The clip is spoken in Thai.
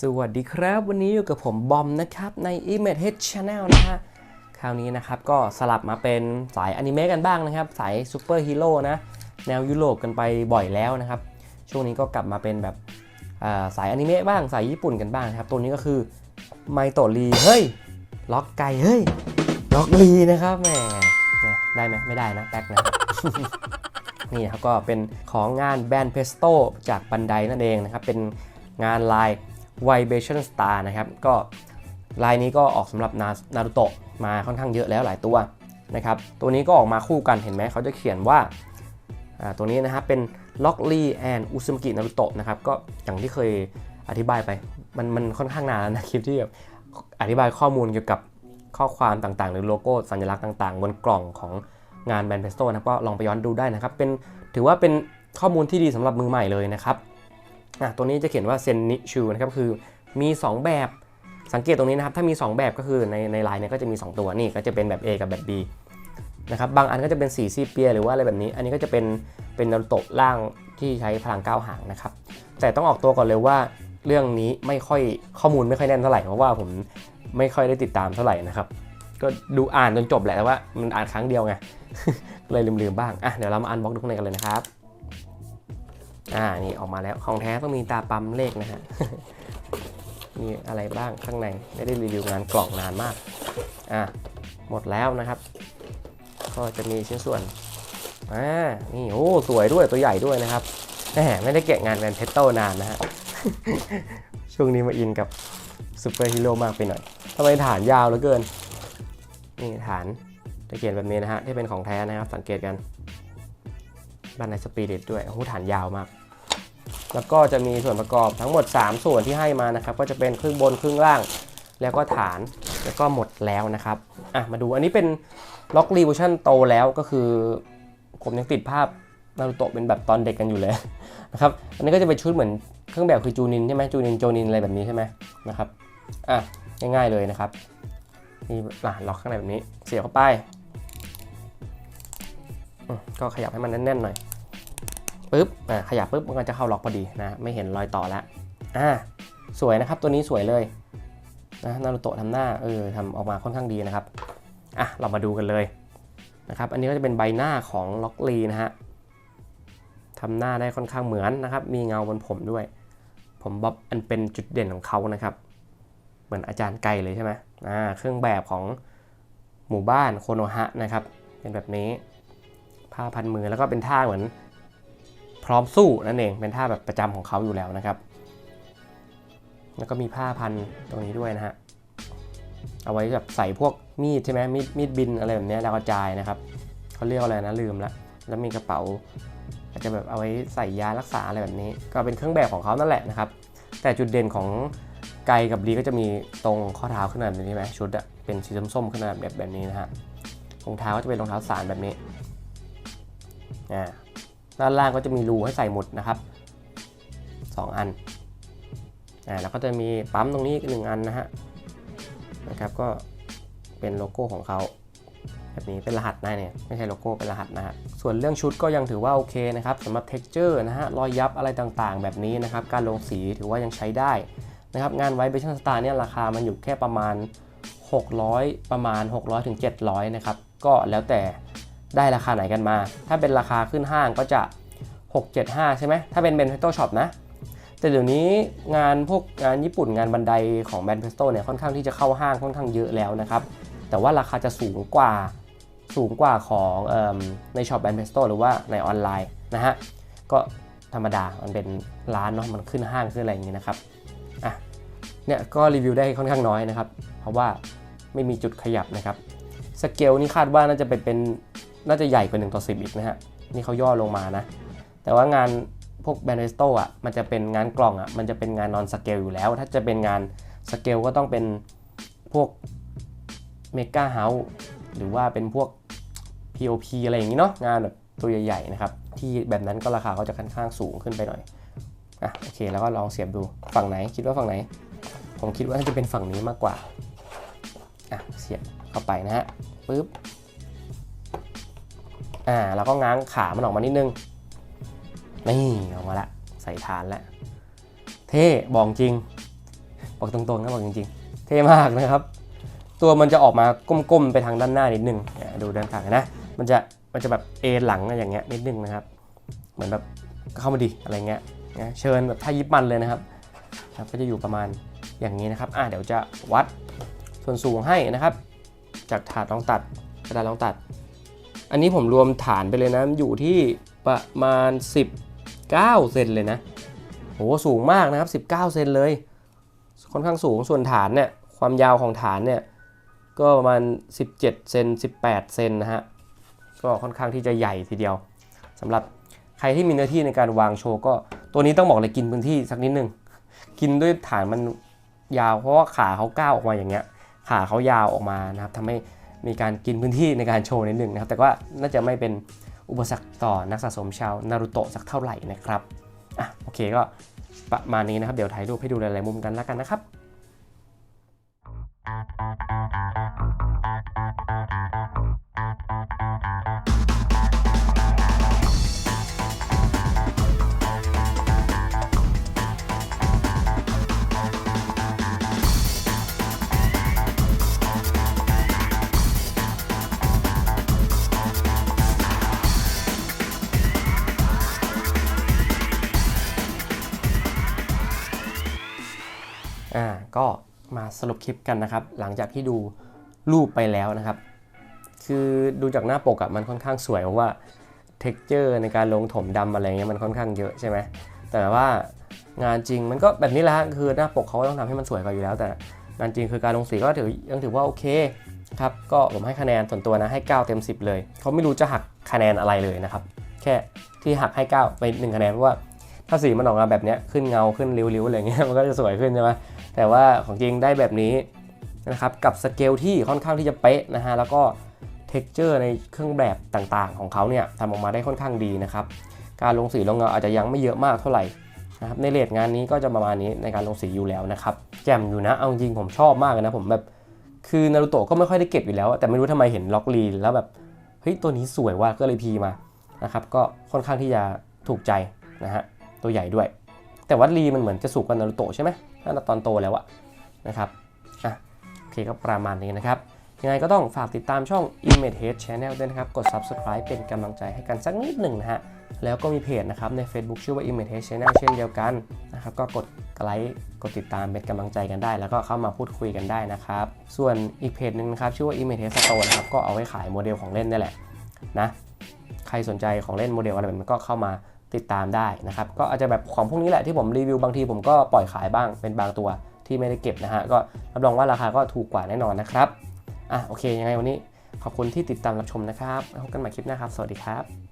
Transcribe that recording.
สวัสดีครับ วันนี้อยู่กับผมบอมนะครับใน Image Head Channel นะฮะคราวนี้นะครับก็สลับมาเป็นสายอนิเมะกันบ้างนะครับ สายซูเปอร์ฮีโร่นะ แนวยุโรปกันไปบ่อยแล้วนะครับ ช่วงนี้ก็กลับมาเป็นแบบสายอนิเมะบ้างสายญี่ปุ่นกันบ้างนะครับ ตัวนี้ก็คือไมโตรีเฮ้ย ล็อกไก่เฮ้ย ล็อกลีนะครับแหมเนี่ยได้ไหมไม่ได้นะแป๊กนะ นี่นะครับก็เป็นของงานแบรนด์เพสโตจากบันไดนั่นเองนะครับ เป็นงานลาย Vibration Star นะครับ ก็ลายนี้ก็ออกสำหรับนารูโตะมาค่อนข้างเยอะแล้วหลายตัวนะครับ ตัวนี้ก็ออกมาคู่กันเห็นไหมเขาจะเขียนว่าตัวนี้นะครับเป็น Lock Lee and Uzumaki Naruto นะครับก็อย่างที่เคยอธิบายไป มันมันค่อนข้างนานแล้วนะคลิปที่แบบอธิบายข้อมูลเกี่ยวกับข้อความต่างๆ หรือโลโก้สัญลักษณ์ต่างๆ บนกล่องของ งานแบรนด์เพสโตนะครับก็ลองไปย้อนดูได้นะครับเป็นถือว่าเป็นข้อมูลที่ดีสำหรับมือใหม่เลยนะครับอะตัวนี้จะเขียนว่าเซนนิชูนะครับคือมี 2 แบบสังเกตตรงนี้นะครับถ้ามี 2 แบบก็คือในในลน์เนี่ยก็จะมี 2 ตัวนี่ก็จะเป็นแบบ A กับแบบ B นะครับบางอันก็จะเป็นสีซีเปียหรือว่าอะไรแบบนี้ อันนี้ก็จะเป็นเป็นนารูโตะล่างที่ใช้พลังก้าวหางนะครับแต่ต้องออกตัวก่อนเลยว่าเรื่องนี้ไม่ค่อยข้อมูลไม่ค่อยแน่นเท่าไหร่เพราะว่าผมไม่ค่อยได้ติดตามเท่าไหร่นะครับก็ดูอ่านจนจบแหละแต่ว่ามันอ่านครั้งเดียวไง เลยลืมๆบ้าง อะ เดี๋ยวเรามาอันบ็อกดูข้างในกันเลยนะครับ อ่า นี่ออกมาแล้ว ของแท้ต้องมีตาปั๊มเลขนะฮะ มีอะไรบ้างข้างใน ไม่ได้รีวิวงานกล่องนานมาก อ่าหมดแล้วนะครับ ก็จะมีชิ้นส่วน อ่า นี่ โอ้ สวยด้วย ตัวใหญ่ด้วยนะครับ แหม ไม่ได้เกะงานแวนเพชโตนานนะฮะ ช่วงนี้มาอินกับซูเปอร์ฮีโร่มากไปหน่อยทำไมฐานยาวเหลือเกิน นี่ฐาน จะเขียนแบบนี้นะฮะที่เป็นของแท้นะครับ สังเกตกันด้านในสปีริตด้วยโอ้ฐานยาวมาก แล้วก็จะมีส่วนประกอบทั้งหมด 3 ส่วนที่ให้มานะครับ ก็จะเป็นครึ่งบนครึ่งล่าง แล้วก็ฐานแล้วก็หมดแล้วนะครับอะมาดูอันนี้เป็นล็อกรีวิชั่นโตแล้วก็คือ ผมยังติดภาพนารูโตะเป็นแบบตอนเด็กกันอยู่เลยนะครับอันนี้ก็จะเป็นชุดเหมือนเครื่องแบบคือจูนินใช่ไหมจูนินโจนินอะไรแบบนี้ใช่ไหมนะครับอะง่ายๆเลยนะครับนี่ล็อกข้างในแบบนี้เสียบเข้าไป ก็ขยับให้มันแน่นๆหน่อยปึ๊บอ่าขยับปึ๊บมันก็จะเข้าล็อกพอดีนะไม่เห็นรอยต่อแล้วอ่าสวยนะครับตัวนี้สวยเลยนะนารูโตะทำหน้าเออทำออกมาค่อนข้างดีนะครับอะเรามาดูกันเลยนะครับอันนี้ก็จะเป็นใบหน้าของล็อกลีนะฮะทำหน้าได้ค่อนข้างเหมือนนะครับ มีเงาบนผมด้วย ผมบ๊อบอันเป็นจุดเด่นของเขานะครับ เหมือนอาจารย์ไกลเลยใช่ไหมอ่าเครื่องแบบของหมู่บ้านโคโนฮะนะครับ เป็นแบบนี้ ผ้าพันมือแล้วก็เป็นท่าเหมือนพร้อมสู้นั่นเอง เป็นท่าแบบประจำของเขาอยู่แล้วนะครับ แล้วก็มีผ้าพันตรงนี้ด้วยนะฮะ เอาไว้แบบใส่พวกมีดใช่ไหมมีดมีดบินอะไรแบบนี้ยดาวกระจายนะครับเขาเรียกอะไรนะลืมละแล้วมีกระเป๋าอาจจะแบบเอาไว้ใส่ยารักษาอะไรแบบนี้ ก็เป็นเครื่องแบบของเขานั่นแหละนะครับ แต่จุดเด่นของไกกับดีก็จะมีตรงข้อเท้าขึ้นมาแบบนี้ไหมชุดอะเป็นสีส้มๆขึ้นมาแบบแบบนี้นะฮะรองเท้าก็จะเป็นรองเท้าสารแบบนี้ ด้านล่างก็จะมีรูให้ใส่หมุดนะครับ 2 อันอ่าแล้วก็จะมีปั๊มตรงนี้อีกหนึ่งอันนะฮะนะครับก็เป็นโลโก้ของเขาแบบนี้เป็นรหัสนะเนี่ยไม่ใช่โลโก้เป็นรหัสนะฮะส่วนเรื่องชุดก็ยังถือว่าโอเคนะครับสำหรับ texture นะฮะรอยยับอะไรต่างๆ แบบนี้นะครับ การลงสีถือว่ายังใช้ได้นะครับงาน White Vision Star เนี่ยราคามันอยู่แค่ประมาณ 600 ประมาณ 600ถึง700 นะครับ ก็แล้วแต่ ได้ราคาไหนกันมา ถ้าเป็นราคาขึ้นห้างก็จะ 675 ใช่ไหม ถ้าเป็น b e n p e s t o Shop นะ แต่เดี๋ยวนี้งานพวกงานญี่ปุ่นงานบันไดของ b e n p e s t o เนี่ยค่อนข้างที่จะเข้าห้างค่อนข้างเยอะแล้วนะครับ แต่ว่าราคาจะสูงกว่าสูงกว่าของอในช็อป b e n p e s t o หรือว่าในออนไลน์นะฮะ ก็ธรรมดา มันเป็นร้านเนาะ มันขึ้นห้างขึ้นอะไรอย่างนี้นะครับ อะ เนี่ยก็รีวิวได้ค่อนข้างน้อยนะครับ เพราะว่าไม่มีจุดขยับนะครับ สเกลนี่คาดว่าน่าจะเป็นเป็น น่าจะใหญ่กว่า 1 ต่อ 10 อีกนะฮะ นี่เขาย่อลงมานะ แต่ว่างานพวกแบรนด์สโตอะ มันจะเป็นงานกล่องอะ มันจะเป็นงานนอนสเกลอยู่แล้ว ถ้าจะเป็นงานสเกลก็ต้องเป็นพวกเมกาเฮาส์หรือว่าเป็นพวก POP อะไรอย่างนี้เนาะ งานแบบตัวใหญ่ๆนะครับ ที่แบบนั้นก็ราคาก็จะค่อนข้างสูงขึ้นไปหน่อย อะโอเค แล้วก็ลองเสียบดู ฝั่งไหน คิดว่าฝั่งไหน ผมคิดว่าน่าจะเป็นฝั่งนี้มากกว่า อะ เสียบเข้าไปนะฮะ ปึ๊บ อ่าแล้วก็ง้างขามันออกมานิดนึง นี่ออกมาละ ใส่ฐานแล้ว เท่บอกจริง บอกตรงๆนะบอกจริงๆ เท่มากนะครับ ตัวมันจะออกมาก้มๆไปทางด้านหน้านิดนึงเนี่ยดูด้านข้างนะ มันจะมันจะแบบเอหลังอย่างเงี้ยนิดนึงนะครับ เหมือนแบบเข้ามาดิอะไรเงี้ยนะเชิญแบบท่ายิบมันเลยนะครับครับ ก็จะอยู่ประมาณอย่างนี้นะครับ อะเดี๋ยวจะวัดส่วนสูงให้นะครับ จากถาดรองตัดกระดาษรองตัด อันนี้ผมรวมฐานไปเลยนะอยู่ที่ประมาณ 19 เซนเลยนะโหสูงมากนะครับ 19 เซนเลย ค่อนข้างสูงส่วนฐานเนี่ยความยาวของฐานเนี่ยก็ประมาณ 17 เซน 18 เซนนะฮะ ก็ค่อนข้างที่จะใหญ่ทีเดียวสำหรับใครที่มีเนื้อที่ในการวางโชว์ก็ตัวนี้ต้องบอกเลยกินพื้นที่สักนิดนึง กินด้วยฐานมันยาวเพราะว่าขาเขาก้าวออกมาอย่างเงี้ย ขาเขายาวออกมานะครับทำให้ มีการกินพื้นที่ในการโชว์นิดนึงนะครับ แต่ว่าน่าจะไม่เป็นอุปสรรคต่อนักสะสมชาวนารุโตะสักเท่าไหร่นะครับอะโอเคก็ประมาณนี้นะครับ เดี๋ยวถ่ายรูปให้ดูหลายๆมุมกันแล้วกันนะครับอ่า ก็มาสรุปคลิปกันนะครับ หลังจากที่ดูรูปไปแล้วนะครับ คือดูจากหน้าปกอะมันค่อนข้างสวยเพราะว่าเท็กเจอร์ในการลงถมดำอะไรเงี้ยมันค่อนข้างเยอะใช่ไหมแต่ว่างานจริงมันก็แบบนี้แหละคือหน้าปกเขาต้องทำให้มันสวยกว่าอยู่แล้ว แต่งานจริงคือการลงสีก็ถือยังถือว่าโอเคครับก็ผมให้คะแนนส่วนตัวนะให้ 9 เต็ม 10 เลย เขาไม่รู้จะหักคะแนนอะไรเลยนะครับ แค่ที่หักให้ 9 ไป 1 คะแนนเพราะว่าถ้าสีมันออกมาแบบนี้ขึ้นเงาขึ้นริ้วๆอะไรเงี้ยมันก็จะสวยขึ้นใช่ไหม แต่ว่าของจริงได้แบบนี้นะครับกับสเกลที่ค่อนข้างที่จะเป๊ะนะฮะแล้วก็เท็กเจอร์ในเครื่องแบบต่างๆ ของเขาเนี่ยทำออกมาได้ค่อนข้างดีนะครับการลงสีลงเงาอาจจะยังไม่เยอะมากเท่าไหร่นะครับในเลทงานนี้ก็จะประมาณนี้ในการลงสีอยู่แล้วนะครับแจ่มอยู่นะเอาจริงผมชอบมากเลยนะผมแบบคือนารูโตะก็ไม่ค่อยได้เก็บอยู่แล้ว แต่ไม่รู้ทำไมเห็นล็อกลีนแล้วแบบเฮ้ยตัวนี้สวยว่ะก็เลยพีมานะครับก็ค่อนข้างที่จะถูกใจนะฮะตัวใหญ่ด้วย แต่ว่าลีมันเหมือนจะสูงกว่านารูโตะใช่ไหมน่าจะตอนโตแล้วอะนะครับอะโอเคก็ประมาณนี้นะครับ ยังไงก็ต้องฝากติดตามช่อง Image Head Channel ด้วยนะครับ กด Subscribe เป็นกำลังใจให้กันสักนิดหนึ่งนะฮะ แล้วก็มีเพจนะครับใน Facebook ชื่อว่า Image Head Channel เช่นเดียวกันนะครับ ก็กดไลค์กดติดตามเป็นกำลังใจกันได้ แล้วก็เข้ามาพูดคุยกันได้นะครับ ส่วนอีกเพจหนึ่งนะครับชื่อว่า Image Head Store นะครับก็เอาไว้ขายโมเดลของเล่นนี่แหละนะใครสนใจของเล่นโมเดลอะไรแบบนี้ก็เข้ามา ติดตามได้นะครับ ก็อาจจะแบบของพวกนี้แหละที่ผมรีวิวบางทีผมก็ปล่อยขายบ้างเป็นบางตัวที่ไม่ได้เก็บนะฮะ ก็รับรองว่าราคาก็ถูกกว่าแน่นอนนะครับ อะโอเคยังไงวันนี้ขอบคุณที่ติดตามรับชมนะครับพบกันใหม่คลิปหน้าครับ สวัสดีครับ